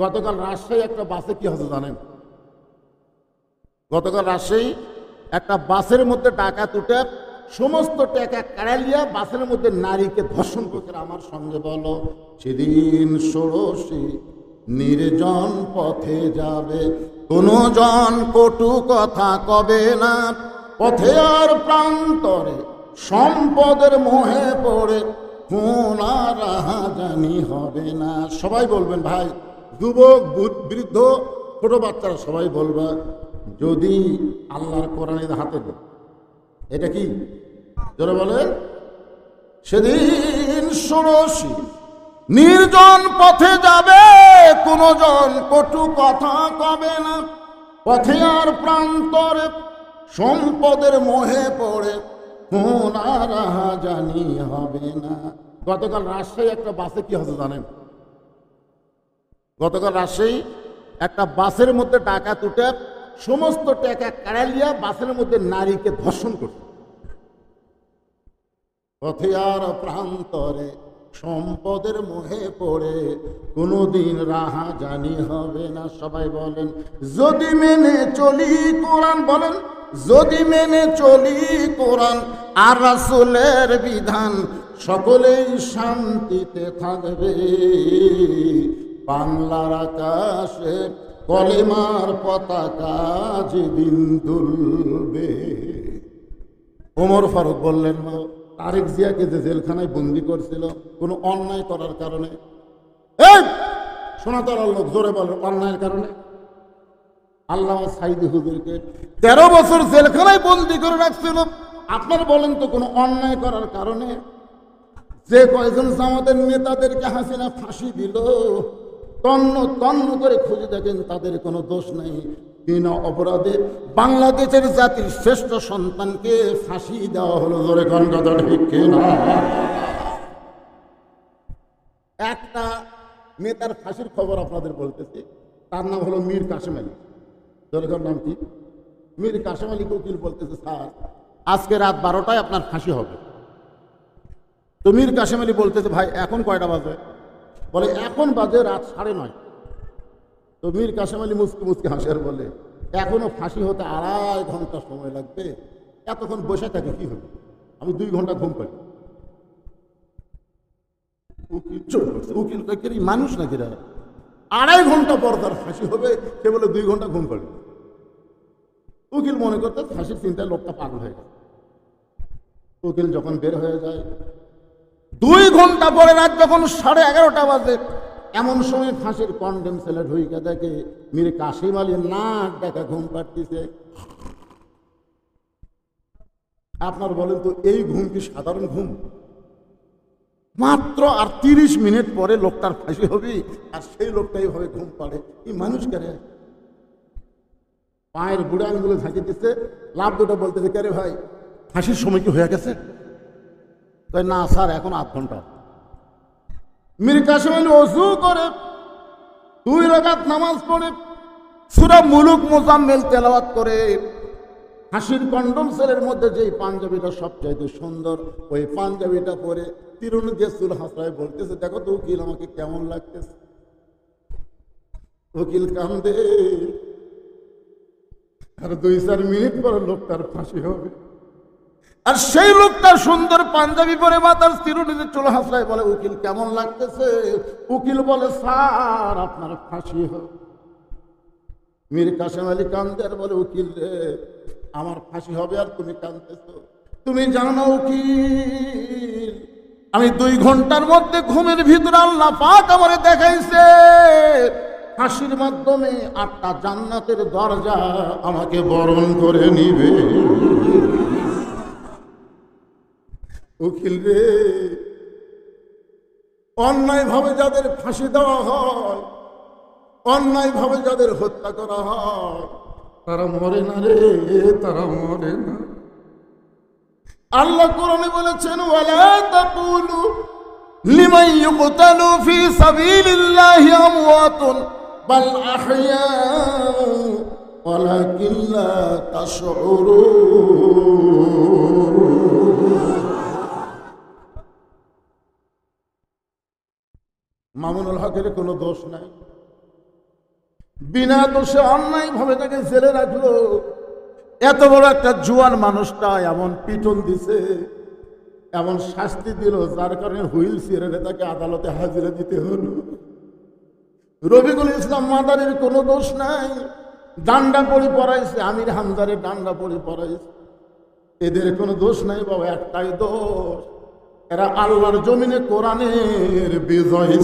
গতকাল রাজশাহী একটা বাসে কি হতো জানেন? গতকাল রাজশাহী একটা বাসের মধ্যে টাকা তুটে সমস্ত টাকা কাড়ালিয়া বাসের মধ্যে নারীকে ধর্ষণ করছে। আমার সঙ্গে বলো, সেদিন ষোড়শী নির্জন পথে যাবে, কোনো জন কটু কথা কবে না। পথে আর প্রান্তরে সম্পদের মোহে পড়ে কোন আর জানি হবে না। সবাই বলবেন, ভাই যুবক বৃদ্ধ, ছোট বাচ্চারা সবাই বলবে, যদি আল্লাহর কোরআনের হাতে দেয়। এটা কি? যারা বলেন। সেদিন ষোড়শী নির্জন পথে যাবে কোন জন কটু কথা কবে না। পথে আর প্রান্তরে সম্পদের মোহে পড়ে, কোন আর জানি হবে না। গতকাল রাজশাহী একটা বাসে কি হতো জানেন? গতকাল রাজশাহী একটা বাসের মধ্যে টাকা তুটে সমস্ত টাকা কাড়ালিয়া বাসের মধ্যে নারীকে ধর্ষণ করছে। পথে আর প্রান্তরে সম্পদের মোহে পড়ে, কোনোদিন রাহা জানি হবে না, সবাই বলেন, যদি মেনে চলি কোরআন, বলেন, যদি মেনে চলি কোরআন আর রাসুলের বিধান, সকলেই শান্তিতে থাকবে। বাংলার আকাশে কলেমার পতাকা যেদিন দুলবে। ওমর ফারুক বললেন, মা, তারেক জিয়াকে যে জেলখানায় বন্দি করছিল, কোনো অন্যায় করার কারণে? এই সোনাতলার লোক, জোরে বল, অন্যায়ের কারণে? আল্লাহ সাইদি হুজুরকে, তেরো বছর জেলখানায় বন্দি করে রাখছিল, আপনার বলেন তো কোনো অন্যায় করার কারণে? যে কয়জন জামাতের নেতাদেরকে হাসিনা ফাঁসি দিল তন্ন তন্ন করে খুঁজে দেখেন তাদের কোনো দোষ নাই। বিনা অপরাধে বাংলাদেশের জাতির শ্রেষ্ঠ সন্তানকে ফাঁসি দেওয়া হলো। জোরে কোন ঠিক একটা নেতার ফাঁসির খবর আপনাদের বলতেছি, তার নাম হলো মীর কাশেম আলী। জোরে নাম কি? মীর কাশেম আলী উকিল বলতেছে, স্যার, আজকে রাত বারোটায় আপনার ফাঁসি হবে। তো মীর কাশেম আলী বলতেছে, ভাই, এখন কয়টা বাজে? বলে, এখন বাজে রাত সাড়ে নয়। তো মীর কাশেম আলী মুসকি মুসকি হাসে আর বলে, এখনও ফাঁসি হতে আড়াই ঘণ্টা সময় লাগবে। এতক্ষণ বসে থাকে কি হবে? আমি দুই ঘণ্টা ঘুম পাই উকিল উকিল মানুষ নাকি আড়াই ঘণ্টা পর তার ফাঁসি হবে, সে বলে দুই ঘণ্টা ঘুম পাড়বে উকিল মনে করতে, ফাঁসির চিন্তায় লোকটা পাগল হয়ে গেছে। উকিল যখন বের হয়ে যায় দুই ঘণ্টা পরে রাত যখন সাড়ে এগারোটা বাজে, এমন সময় ফাঁসির কন্ডেম সেলে ঢুইকে দেখে, মিরে কাশিম আলী নাক দেখা ঘুম পাড়তিছে। আপনার বলেন তো, এই ঘুম কি সাধারণ ঘুম? মাত্র আর তিরিশ মিনিট পরে লোকটার ফাঁসি হবে, আর সেই লোকটা এইভাবে ঘুম পাড়ে। এই মানুষ কেন পায়ের বুড়ে আঙুলে দিচ্ছে, লাভ দুটো বলতেছে কেরে ভাই, ফাঁসির সময় কি হয়ে গেছে? কয়, না স্যার, এখন আধ ঘণ্টা। মীর কাসিম আলী অজু করে, দুই রাকাত নামাজ পড়ে, সুরা মুলুক মোজাম্মেল তেলাওয়াত করে। হাসির কন্ডম সেলের মধ্যে যেই পাঞ্জাবিটা সবচাইতে সুন্দর, ওই পাঞ্জাবিটা পরে তিরুন দিয়ে চুল হাসরায় বলতেছে, দেখো তো উকিল, আমাকে কেমন লাগতেছে? উকিল কান্দে। আর দুই চার মিনিট পরে লোকটার ফাঁসি হবে। আর সেই লোকটা সুন্দর পাঞ্জাবি পরে মাতার চিরুনিতে চুল হাসলায় বলে, উকিল কেমন লাগতেছে? উকিল বলে, স্যার, আপনার ফাঁসি হোক। মীর কাসেম আলী কান্দে আর বলে, উকিল রে, আমার ফাঁসি হবে আর তুমি কান্দতেছ তুমি জানো, উকিল, আমি দুই ঘণ্টার মধ্যে ঘুমের ভিতরে আল্লাহ পাক আমারে দেখাইছে। ফাঁসির মাধ্যমে আটটা জান্নাতের দরজা আমাকে বরণ করে নিবে। উকিল রে। অন্যায় ভাবে যাদের ফাঁসি দেওয়া হয় অন্যায় ভাবে যাদের হত্যা করা হয়, তারা মরে না রে, তারা মরে না। আল্লাহ কোরআনে বলেছেন, ওয়ালা তাকুলু লিমান ইউকতালু ফি সাবিলিল্লাহি আমওয়াতুন বাল আহইয়া, ওয়ালাকিন লা মামুনুল কোনো দোষ নাই। বিনা দোষে অন্যায় ভাবে তাকে জেলে রাখল। এত বড় একটা জুয়ান মানুষটা এমন পিটন দিছে, এমন শাস্তি দিল, যার কারণে হুইল চেয়ারে তাকে আদালতে হাজিরা দিতে হলো। রবিকুল ইসলাম মাদারের কোনো দোষ নাই। ডান্ডা পড়ে পড়াইছে আমির হামদারে ডান্ডা পড়ে পড়াইছে এদের কোনো দোষ নাই বাবা, একটাই দোষ। এরা আল্লাহর জমিনে কোরআনের বিজয়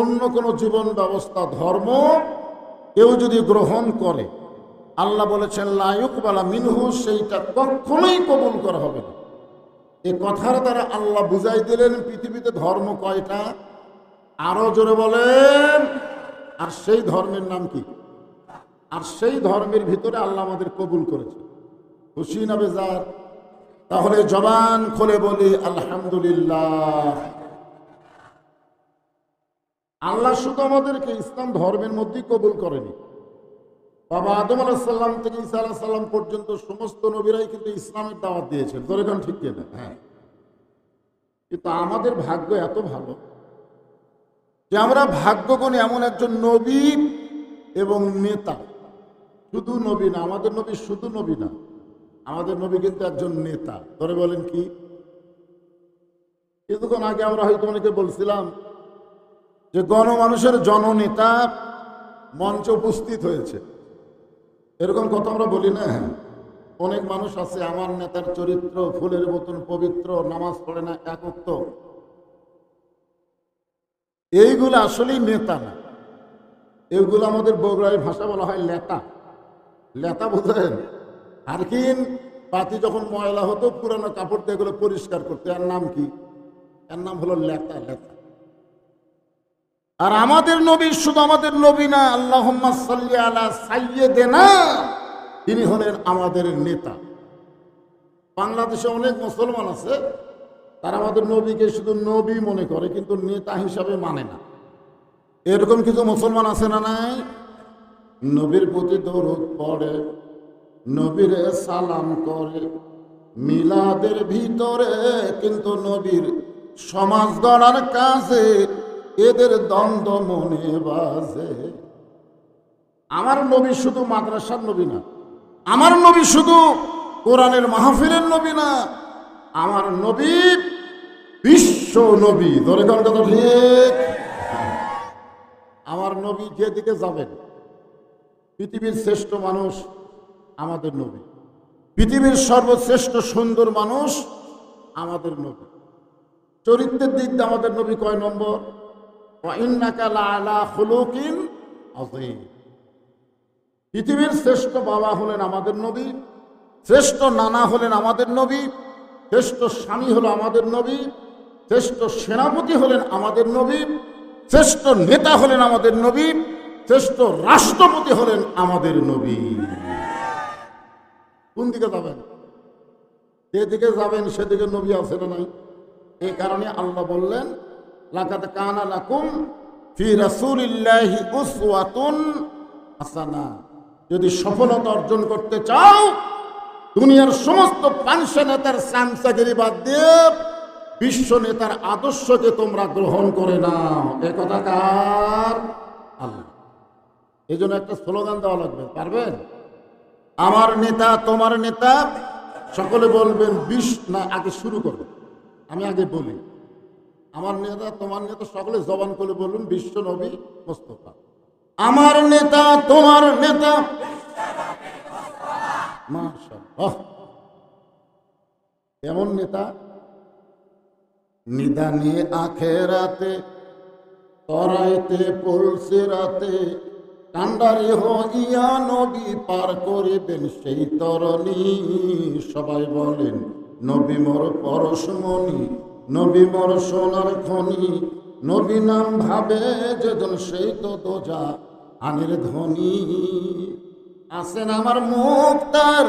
অন্য কোনো জীবন ব্যবস্থা, ধর্ম কেউ যদি গ্রহণ করে, আল্লাহ বলেছেন লায়ুকবালা মিনহু সেইটা কখনোই কবুল করা হবে না। এ কথার দ্বারা আল্লাহ বুঝাই দিলেন, পৃথিবীতে ধর্ম কয়টা? আরও জোরে বলেন। আর সেই ধর্মের নাম কি? আর সেই ধর্মের ভিতরে আল্লাহ আমাদের কবুল করেছে খুশি না বেজার? তাহলে জবান খুলে বলি, আলহামদুলিল্লাহ। আল্লাহ শুধু আমাদেরকে ইসলাম ধর্মের মধ্যেই কবুল করেনি। বাবা আদম আলাহিসাল্লাম থেকে ঈসা আলাহ সাল্লাম পর্যন্ত সমস্ত নবীরাই কিন্তু ইসলামের দাওয়াত দিয়েছেন। তোর এখন ঠিক কিনা? হ্যাঁ। কিন্তু আমাদের ভাগ্য এত ভালো যে আমরা ভাগ্যগুণে এমন একজন নবী এবং নেতা। শুধু নবী না, আমাদের নবী শুধু নবী না। আমাদের নবী কিন্তু একজন নেতা। ধরে বলেন কি? কিছুক্ষণ আগে আমরা হয়তো অনেকে বলছিলাম যে গণমানুষের জননেতা মঞ্চে উপস্থিত হয়েছে। এরকম কথা আমরা বলি না অনেক মানুষ আছে, আমার নেতার চরিত্র, ফুলের মতন পবিত্র, নামাজ পড়ে না একত্র এইগুলো আসলেই নেতা না। এগুলো আমাদের বগুড়ায় ভাষা বলা হয় লেতা। লেতা বোঝেন? আর কিন পাতি যখন ময়লা হতো, পুরানো কাপড় দিয়ে এগুলো পরিষ্কার করতে। এর নাম কি? এর নাম হলো লেতা লেতা। আর আমাদের নবী শুধু আমাদের নবী না আল্লাহ সাইয়েদেনা তিনি হলেন আমাদের নেতা। বাংলাদেশে অনেক মুসলমান আছে, তারা আমাদের নবীকে শুধু নবী মনে করে, কিন্তু নেতা হিসাবে মানে না। এরকম কিছু মুসলমান আছে না নাই? নবীর প্রতি দৌড় পড়ে। নবীরে সালাম করে। মিলাদের ভিতরে কিন্তু নবীর সমাজ গড়ার কাজে এদের দ্বন্দ্ব মনে বাজে। আমার নবী শুধু মাদ্রাসার নবী না, আমার নবী শুধু কোরআনের মাহফিলের নবী না, আমার নবী বিশ্ব নবী। ধরে কথা ঠিক? আমার নবী যেদিকে যাবেন, পৃথিবীর শ্রেষ্ঠ মানুষ আমাদের নবী। পৃথিবীর সর্বশ্রেষ্ঠ সুন্দর মানুষ আমাদের নবী। চরিত্রের দিক দিয়ে আমাদের নবী কয় নম্বর? পৃথিবীর শ্রেষ্ঠ বাবা হলেন আমাদের নবী, শ্রেষ্ঠ নানা হলেন আমাদের নবী, শ্রেষ্ঠ স্বামী হলো আমাদের নবী, শ্রেষ্ঠ সেনাপতি হলেন আমাদের নবী, শ্রেষ্ঠ নেতা হলেন আমাদের নবী, শ্রেষ্ঠ রাষ্ট্রপতি হলেন আমাদের নবী। কোন দিকে যাবেন? যেদিকে যাবেন, সেদিকে নবী আছে না নাই? এই কারণে আল্লাহ বললেন লাকাত কানা লাকুম ফি রাসূলিল্লাহি উসওয়াতুন হাসানা। যদি সফলতা অর্জন করতে চাও, দুনিয়ার সমস্ত পাঁচ নেতার সামসাগিরি বাদ দিয়ে বিশ্ব নেতার আদর্শকে তোমরা গ্রহণ করে নাও। এ কথা কার? আল্লাহ। এই জন্য একটা স্লোগান দেওয়া লাগবে, পারবেন? আমার নেতা, তোমার নেতা, সকলে বলবেন, বিষ না, আগে শুরু করবে আমি আগে বলি, আমার নেতা, তোমার নেতা, সকলে জবান করে বলুন, বিশ্ব নবী মোস্তফা। আমার নেতা, তোমার নেতা। এমন নেতা? নিদানে আখেরাতে, তরাইতে পলসে রাতে কান্ডারে হইয়া নবী পার করিবেন সেই তরণী। সবাই বলেন, নবী মোর পরশমণি, নবী মোর সোনার খনি। নবী নাম ভাবে যেজন সেই তো দোজা আনের ধ্বনি আসেন আমার মুক্তার,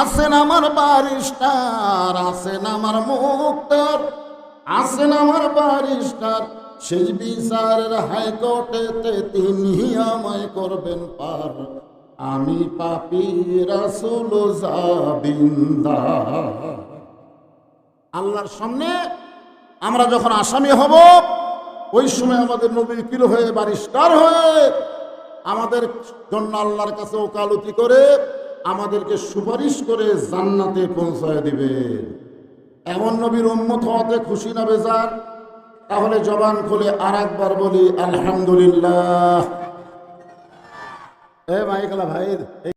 আসেন আমার বারিস্টার, আসেন আমার মুক্তার, আসেন আমার বারিস্টার। শেষ বিচারের হাইকোর্টেতে তিনি আমায় করবেন পার। আমি পাপি রাসুল জাবিন্দা আল্লাহর সামনে আমরা যখন আসামি হব, ওই সময় আমাদের নবী উকিল হয়ে বারিষ্কার হয়ে আমাদের জন্য আল্লাহর কাছে ওকালতি করে আমাদেরকে সুপারিশ করে জান্নাতে পৌঁছায় দিবে। এমন নবীর উন্মত হওয়াতে খুশি না বেজার? তাহলে জবান খুলে আর একবার বলি আলহামদুলিল্লাহ। এ মাইকলা ভাই